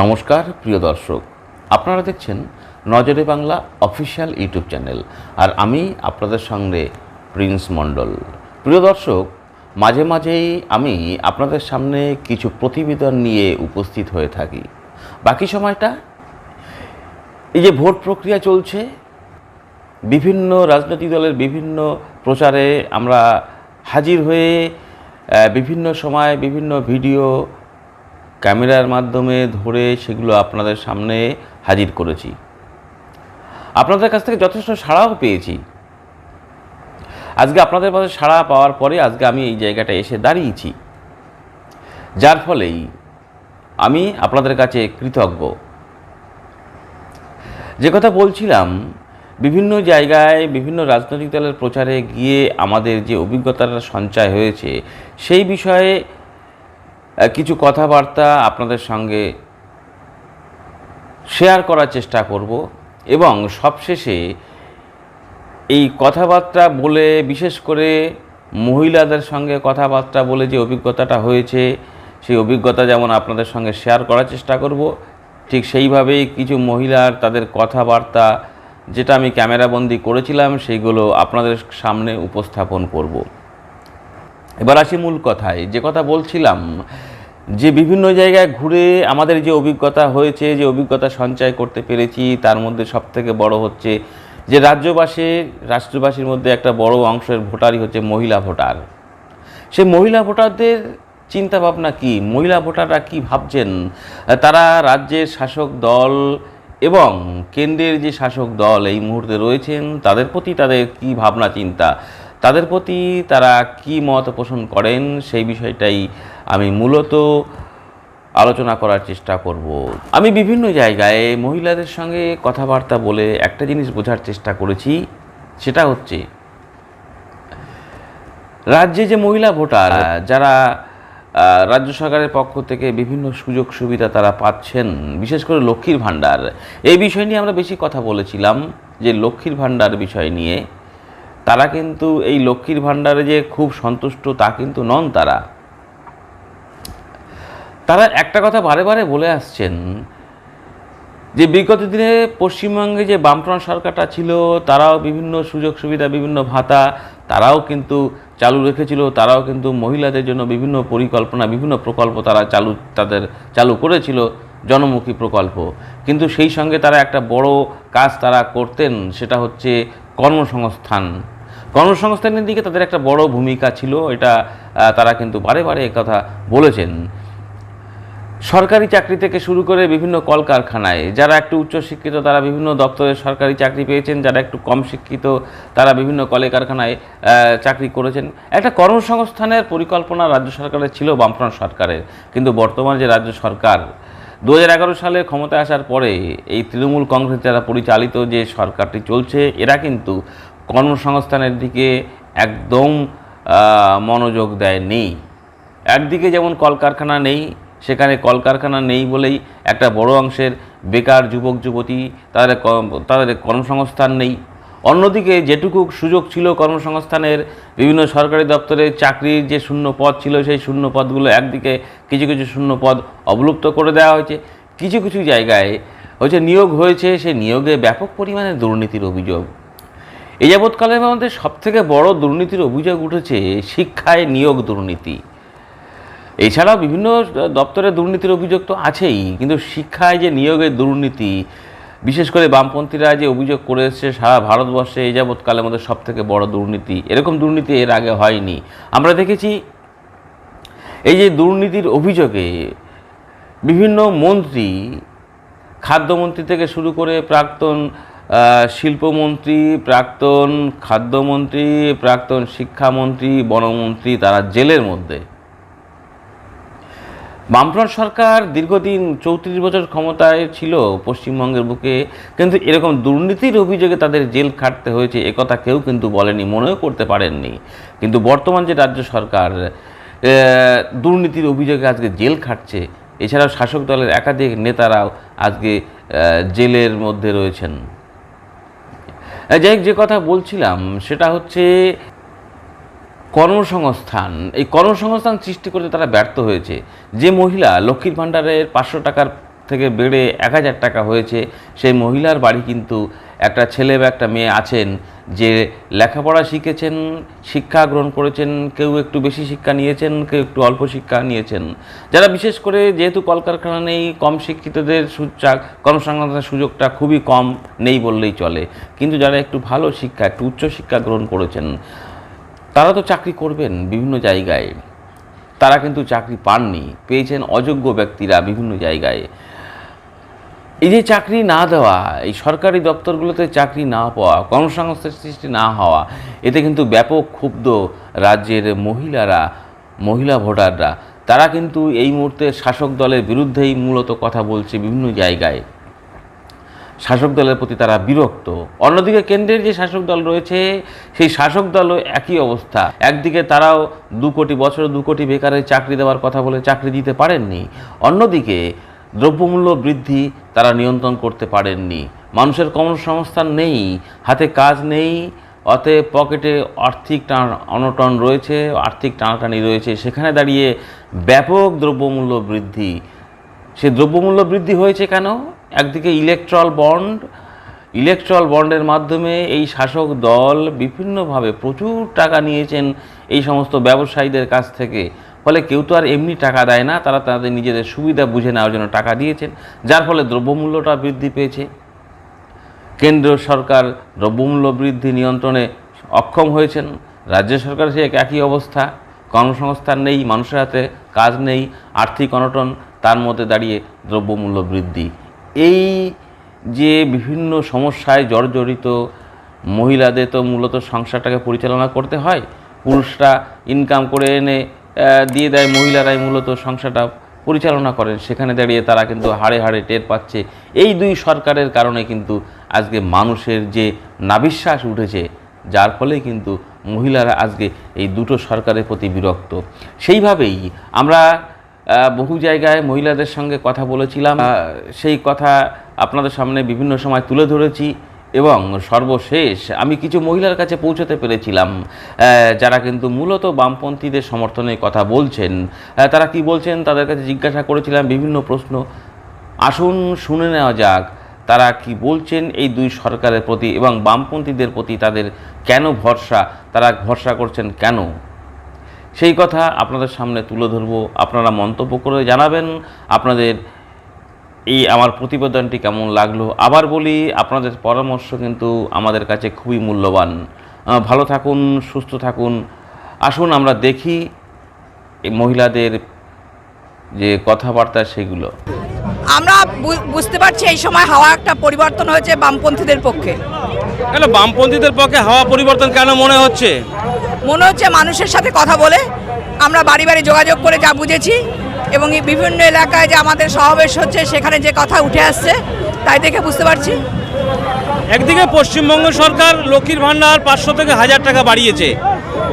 নমস্কার, প্রিয় দর্শক। আপনারা দেখছেন Nazare Bangla official YouTube channel আর আমি আপনাদের সঙ্গে প্রিন্স মণ্ডল। প্রিয় দর্শক, মাঝে মাঝেই আমি আপনাদের সামনে কিছু প্রতিবেদন নিয়ে উপস্থিত হয়ে থাকি। বাকি সময়টা এই যে ভোট প্রক্রিয়া চলছে, বিভিন্ন রাজনৈতিক দলের বিভিন্ন প্রচারে আমরা হাজির হয়ে বিভিন্ন সময় বিভিন্ন ভিডিও ক্যামেরার মাধ্যমে ধরে সেগুলো আপনাদের সামনে হাজির করেছি। আপনাদের কাছ থেকে যথেষ্ট সাড়াও পেয়েছি। আজকে আপনাদের পাশে সাড়া পাওয়ার পরে আজকে আমি এই জায়গাটা এসে দাঁড়িয়েছি। যার ফলেই আমি আপনাদের কাছে কৃতজ্ঞ। যে কথা বলছিলাম, বিভিন্ন জায়গায়, বিভিন্ন রাজনৈতিক দলের প্রচারে গিয়ে আমাদের যে অভিজ্ঞতাটা সঞ্চয় হয়েছে, সেই বিষয়ে কিছু কথাবার্তা আপনাদের সঙ্গে শেয়ার করার চেষ্টা করব এবং সবশেষে এই কথাবার্তা বলে, বিশেষ করে মহিলাদের সঙ্গে কথাবার্তা বলে যে অভিজ্ঞতাটা হয়েছে, সেই অভিজ্ঞতা যেমন আপনাদের সঙ্গে শেয়ার করার চেষ্টা করব। ঠিক সেইভাবেই কিছু মহিলার তাদের কথাবার্তা, যেটা আমি ক্যামেরাবন্দি করেছিলাম, সেইগুলো আপনাদের সামনে উপস্থাপন করব। এবার আসি মূল কথায়। যে কথা বলছিলাম, যে বিভিন্ন জায়গায় ঘুরে আমাদের যে অভিজ্ঞতা হয়েছে, যে অভিজ্ঞতা সঞ্চয় করতে পেরেছি, তার মধ্যে সবথেকে বড় হচ্ছে যে রাজ্যবাসী, রাষ্ট্রবাসীর মধ্যে একটা বড় অংশের ভোটারই হচ্ছে মহিলা ভোটার। সে মহিলা ভোটারদের চিন্তা ভাবনা কি? মহিলা ভোটাররা কি ভাবছেন? তারা রাজ্যের শাসক দল এবং কেন্দ্রের যে শাসক দল এই মুহূর্তে রয়েছেন, তাদের প্রতি তাদের কি ভাবনা, চিন্তা? তাদের প্রতি তারা কি মত পোষণ করেন সেই বিষয়টাই আমি মূলত আলোচনা করার চেষ্টা করব। আমি বিভিন্ন জায়গায় মহিলাদের সঙ্গে কথাবার্তা বলে একটা জিনিস বোঝার চেষ্টা করেছি সেটা হচ্ছে রাজ্যে যে মহিলা ভোটার যারা রাজ্য সরকারের পক্ষ থেকে বিভিন্ন সুযোগ সুবিধা তারা পাচ্ছেন বিশেষ করে লক্ষ্মীর ভাণ্ডার। এই বিষয় নিয়ে আমরা বেশি কথা বলেছিলাম যে লক্ষ্মীর ভাণ্ডার বিষয় নিয়ে। তারা কিন্তু এই লক্ষ্মীর ভাণ্ডারে যে খুব সন্তুষ্ট, তা কিন্তু নন তারা। তারা একটা কথা বারে বারে বলে আসছেন যে, বিগত দিনে পশ্চিমবঙ্গে যে বামফ্রন্ট সরকারটা ছিল, তারাও বিভিন্ন সুযোগ সুবিধা, বিভিন্ন ভাতা, তারাও কিন্তু চালু রেখেছিল, তারাও কিন্তু মহিলাদের জন্য বিভিন্ন পরিকল্পনা, বিভিন্ন প্রকল্প তারা চালু, তাদের চালু করেছিল, জনমুখী প্রকল্প। কিন্তু সেই সঙ্গে তারা একটা বড় কাজ তারা করতেন, সেটা হচ্ছে কর্মসংস্থান। কর্মসংস্থানের দিকে তাদের একটা বড় ভূমিকা ছিল, এটা তারা কিন্তু বারে বারে কথা বলেছেন। সরকারি চাকরি থেকে শুরু করে বিভিন্ন কলকারখানায়, যারা একটু উচ্চশিক্ষিত, তারা বিভিন্ন দপ্তরে সরকারি চাকরি পেয়েছেন, যারা একটু কম শিক্ষিত, তারা বিভিন্ন কলকারখানায় কারখানায় চাকরি করেছেন। একটা কর্মসংস্থানের পরিকল্পনা রাজ্য সরকারের ছিল, বামফ্রন্ট সরকারের। কিন্তু বর্তমান যে রাজ্য সরকার দু হাজার এগারো সালে ক্ষমতায় আসার পরে এই তৃণমূল কংগ্রেস যারা পরিচালিত যে সরকারটি চলছে, এরা কিন্তু কর্মসংস্থানের দিকে একদম মনোযোগ দেয়নি একদিকে যেমন কলকারখানা নেই, সেখানে কলকারখানা নেই বলেই একটা বড় অংশের বেকার যুবক, যুবতী তাদের তাদের কর্মসংস্থান নেই। অন্যদিকে যেটুকু সুযোগ ছিল কর্মসংস্থানের, বিভিন্ন সরকারি দপ্তরে চাকরির যে শূন্য পদ ছিল, সেই শূন্য পদগুলো একদিকে কিছু কিছু শূন্য পদ অবলুপ্ত করে দেওয়া হয়েছে। কিছু কিছু জায়গায় হচ্ছে নিয়োগ হয়েছে, সেই নিয়োগে ব্যাপক পরিমাণে দুর্নীতির অভিযোগ। এই যাবৎকালের মধ্যে সবথেকে বড় দুর্নীতির অভিযোগ উঠেছে শিক্ষায় নিয়োগ দুর্নীতি। এছাড়াও বিভিন্ন দপ্তরে দুর্নীতির অভিযোগ তো আছেই, কিন্তু শিক্ষায় যে নিয়োগের দুর্নীতি, বিশেষ করে বামপন্থীরা যে অভিযোগ করে এসছে সারা ভারতবর্ষে এই যাবৎকালের মধ্যে সব থেকে বড় দুর্নীতি। এরকম দুর্নীতি এর আগে হয়নি। আমরা দেখেছি এই যে দুর্নীতির অভিযোগে বিভিন্ন মন্ত্রী, খাদ্যমন্ত্রী থেকে শুরু করে প্রাক্তন শিল্পমন্ত্রী, প্রাক্তন খাদ্যমন্ত্রী, প্রাক্তন শিক্ষামন্ত্রী, বনমন্ত্রী তারা জেলের মধ্যে। বামফ্রন্ট সরকার দীর্ঘদিন চৌত্রিশ বছর ক্ষমতায় ছিল পশ্চিমবঙ্গের বুকে, কিন্তু এরকম দুর্নীতির অভিযোগে তাদের জেল খাটতে হয়েছে একথা কেউ কিন্তু বলেনি, মনেও করতে পারেননি। কিন্তু বর্তমান যে রাজ্য সরকার দুর্নীতির অভিযোগে আজকে জেল খাটছে, এছাড়াও শাসক দলের একাধিক নেতারাও আজকে জেলের মধ্যে রয়েছেন। যাই যে কথা বলছিলাম, সেটা হচ্ছে কর্মসংস্থান। এই কর্মসংস্থান সৃষ্টি করতে তারা ব্যর্থ হয়েছে। যে মহিলা লক্ষ্মীর ভাণ্ডারের পাঁচশো টাকার থেকে বেড়ে এক হাজার টাকা হয়েছে, সেই মহিলার বাড়ি কিন্তু একটা ছেলে বা একটা মেয়ে আছেন যে লেখাপড়া শিখেছেন, শিক্ষা গ্রহণ করেছেন, কেউ একটু বেশি শিক্ষা নিয়েছেন, কেউ একটু অল্প শিক্ষা নিয়েছেন। যারা বিশেষ করে যেহেতু কলকারখানা নেই, কম শিক্ষিতদের কর্মসংস্থানের সুযোগটা খুবই কম, নেই বললেই চলে। কিন্তু যারা একটু ভালো শিক্ষা, একটু উচ্চ শিক্ষা গ্রহণ করেছেন, তারা তো চাকরি করবেন বিভিন্ন জায়গায়। তারা কিন্তু চাকরি পাননি। পেয়েছেন অযোগ্য ব্যক্তিরা বিভিন্ন জায়গায়। এই যে চাকরি না দেওয়া, এই সরকারি দপ্তরগুলোতে চাকরি না পাওয়া কর্মসংস্থান সৃষ্টি না হওয়া, এতে কিন্তু ব্যাপক ক্ষুব্ধ রাজ্যের মহিলারা, মহিলা ভোটাররা। তারা কিন্তু এই মুহূর্তে শাসক দলের বিরুদ্ধেই মূলত কথা বলছে বিভিন্ন জায়গায়। শাসক দলের প্রতি তারা বিরক্ত। অন্যদিকে কেন্দ্রের যে শাসক দল রয়েছে, সেই শাসক দলও একই অবস্থা। একদিকে তারাও দু কোটি, বছর দু কোটি বেকারের চাকরি দেওয়ার কথা বলে চাকরি দিতে পারেননি। অন্যদিকে দ্রব্যমূল্য বৃদ্ধি তারা নিয়ন্ত্রণ করতে পারেননি। মানুষের কর্মসংস্থান নেই, হাতে কাজ নেই, অতএব পকেটে আর্থিক টান অনটন রয়েছে, আর্থিক টানাটানি রয়েছে। সেখানে দাঁড়িয়ে ব্যাপক দ্রব্যমূল্য বৃদ্ধি। সে দ্রব্যমূল্য বৃদ্ধি হয়েছে কেন? একদিকে ইলেকট্রল বন্ড ইলেকট্রল বন্ডের মাধ্যমে এই শাসক দল বিভিন্নভাবে প্রচুর টাকা নিয়েছেন এই সমস্ত ব্যবসায়ীদের কাছ থেকে। ফলে কেউ তো আর এমনি টাকা দেয় না, তারা তাদের নিজেদের সুবিধা বুঝে নেওয়ার জন্য টাকা দিয়েছেন, যার ফলে দ্রব্যমূল্যটা বৃদ্ধি পেয়েছে। কেন্দ্র সরকার দ্রব্যমূল্য বৃদ্ধি নিয়ন্ত্রণে অক্ষম হয়েছেন, রাজ্য সরকার সে এক একই অবস্থা, কর্মসংস্থান নেই, মানুষের হাতে কাজ নেই, আর্থিক অনটন, তার মধ্যে দাঁড়িয়ে দ্রব্যমূল্য বৃদ্ধি। এই যে বিভিন্ন সমস্যায় জর্জরিত মহিলাদের তো মূলত সংসারটাকে পরিচালনা করতে হয়, পুরুষরা ইনকাম করে এনে দিয়ে দেয় মহিলারাই মূলত সংসারটা পরিচালনা করেন। সেখানে দাঁড়িয়ে তারা কিন্তু হাড়ে হাড়ে টের পাচ্ছে। এই দুই সরকারের কারণে কিন্তু আজকে মানুষের যে নাবিশ্বাস উঠেছে, যার ফলে কিন্তু মহিলারা আজকে এই দুটো সরকারের প্রতি বিরক্ত। সেইভাবেই আমরা বহু জায়গায় মহিলাদের সঙ্গে কথা বলেছিলাম। সেই কথা আপনাদের সামনে বিভিন্ন সময় তুলে ধরেছি। এবং সর্বশেষ আমি কিছু মহিলার কাছে পৌঁছতে পেরেছিলাম যারা কিন্তু মূলত বামপন্থীদের সমর্থনে কথা বলছেন। তারা কি বলছেন? তাদের কাছে জিজ্ঞাসা করেছিলাম বিভিন্ন প্রশ্ন। আসুন শুনে নেওয়া যাক, তারা কি বলছেন এই দুই সরকারের প্রতি এবং বামপন্থীদের প্রতি তাদের কেন ভরসা? তারা ভরসা করছেন কেন? সেই কথা আপনাদের সামনে তুলে ধরবো। আপনারা মন্তব্য করে জানাবেন। আপনাদের এই আমার প্রতিবেদনটি কেমন লাগল? আবার বলি আপনাদের পরামর্শ কিন্তু আমাদের কাছে খুবই মূল্যবান। ভালো থাকুন সুস্থ থাকুন। আসুন আমরা দেখি এই মহিলাদের যে কথাবার্তা সেগুলো। আমরা বুঝতে পারছি এই সময় হাওয়া একটা পরিবর্তন হয়েছে বামপন্থীদের পক্ষে। কেন বামপন্থীদের পক্ষে হাওয়া পরিবর্তন কেন মনে হচ্ছে? মনে হচ্ছে মানুষের সাথে কথা বলে আমরা বাড়ি বাড়ি যোগাযোগ করে যা বুঝেছি। এবং এই বিভিন্ন এলাকায় যে আমাদের সমাবেশ হচ্ছে, সেখানে যে কথা উঠে আসছে, তাই দেখে বুঝতে পারছি। একদিকে পশ্চিমবঙ্গ সরকার লক্ষ্মীর ভাণ্ডার পাঁচশো থেকে হাজার টাকা বাড়িয়েছে,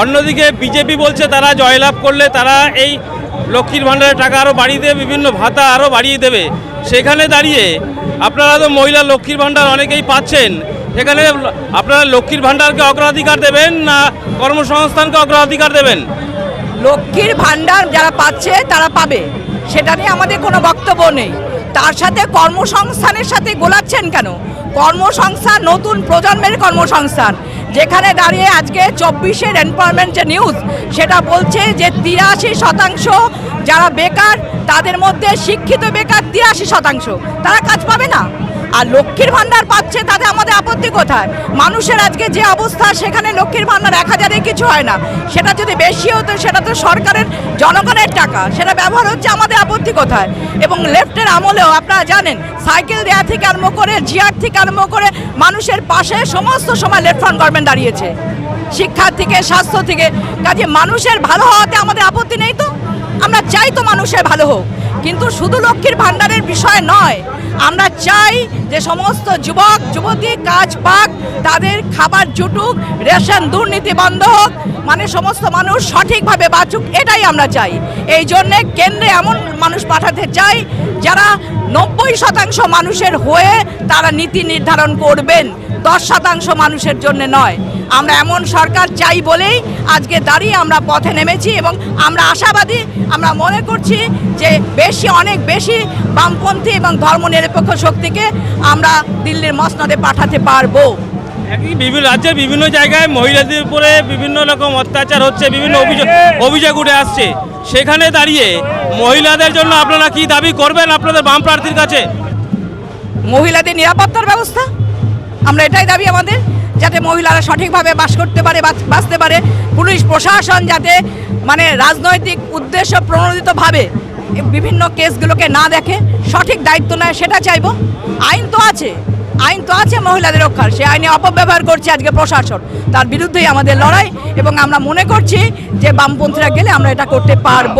অন্যদিকে বিজেপি বলছে তারা জয়লাভ করলে তারা এই লক্ষ্মীর ভাণ্ডারের টাকা আরও বাড়িয়ে দেবে, বিভিন্ন ভাতা আরও বাড়িয়ে দেবে। সেখানে দাঁড়িয়ে আপনারা তো মহিলা লক্ষ্মীর ভাণ্ডার অনেকেই পাচ্ছেন। সেখানে আপনারা লক্ষ্মীর ভাণ্ডারকে অগ্রাধিকার দেবেন না কর্মসংস্থানকে অগ্রাধিকার দেবেন? লক্ষ্মীর ভাণ্ডার যারা পাচ্ছে, তারা পাবে। সেটা নিয়ে আমাদের কোনো বক্তব্য নেই। তার সাথে কর্মসংস্থানের সাথে গোলাচ্ছেন কেন? কর্মসংস্থান, নতুন প্রজন্মের কর্মসংস্থান। যেখানে দাঁড়িয়ে আজকে চব্বিশের এনভায়রনমেন্ট যে নিউজ সেটা বলছে যে তিরাশি শতাংশ যারা বেকার, তাদের মধ্যে শিক্ষিত বেকার তিরাশি শতাংশ। তারা কাজ পাবে না। আর লক্ষ্মীর ভাণ্ডার পাচ্ছে, তাতে আমাদের আপত্তি কোথায়? মানুষের আজকে যে অবস্থা, সেখানে লক্ষ্মীর ভাণ্ডার এক হাজারে কিছু হয় না। সেটা যদি বেশি হতো, সেটা তো সরকারের, জনগণের টাকা। সেটা ব্যবহার হচ্ছে, আমাদের আপত্তি কোথায়? এবং লেফটের আমলেও আপনারা জানেন, সাইকেল দেওয়া থেকে আরম্ভ করে, জিয়ার থেকে আরম্ভ করে, মানুষের পাশে সমস্ত সময় লেফট ফ্রন্ট গভর্নমেন্ট দাঁড়িয়েছে। শিক্ষার থেকে, স্বাস্থ্য থেকে। কাজে মানুষের ভালো হওয়াতে আমাদের আপত্তি নেই তো? আমরা চাই তো মানুষের ভালো হোক। কিন্তু শুধু লক্ষ্মীর ভাণ্ডারের বিষয় নয়, আমরা চাই যে সমস্ত যুবক, যুবতী কাজ পাক, তাদের খাবার জুটুক, রেশন দুর্নীতি বন্ধ হোক মানে সমস্ত মানুষ সঠিকভাবে বাঁচুক, এটাই আমরা চাই। এই জন্যে কেন্দ্রে এমন মানুষ পাঠাতে চাই, যারা নব্বই শতাংশ মানুষের হয়ে তারা নীতি নির্ধারণ করবেন। দশ শতাংশ মানুষের জন্য নয়। আমরা এমন সরকার চাই বলেই আজকে দাঁড়িয়ে আমরা পথে নেমেছি এবং আমরা আশাবাদী আমরা মনে করছি যে বেশি অনেক বেশি বামপন্থী এবং ধর্মনিরপেক্ষ শক্তিকে আমরা দিল্লির মসনদে পাঠাতে পারব। বিভিন্ন রাজ্যের বিভিন্ন জায়গায় মহিলাদের উপরে বিভিন্ন রকম অত্যাচার হচ্ছে বিভিন্ন অভিযোগ অভিযোগ উঠে আসছে। সেখানে দাঁড়িয়ে মহিলাদের জন্য আপনারা কি দাবি করবেন আপনাদের বাম প্রার্থীর কাছে? মহিলাদের নিরাপত্তার ব্যবস্থা? আমরা এটাই দাবি আমাদের, যাতে মহিলারা সঠিকভাবে বাস করতে পারে বাঁচ- বাঁচতে পারে। পুলিশ, প্রশাসন যাতে মানে রাজনৈতিক উদ্দেশ্য প্রণোদিতভাবে বিভিন্ন কেসগুলোকে না দেখে, সঠিক দায়িত্ব নেয়, সেটা চাইব। আইন তো আছে, আইন তো আছে মহিলাদের রক্ষার। সে আইনে অপব্যবহার করছে আজকে প্রশাসন। তার বিরুদ্ধেই আমাদের লড়াই এবং আমরা মনে করছি যে বামপন্থীরা গেলে আমরা এটা করতে পারব।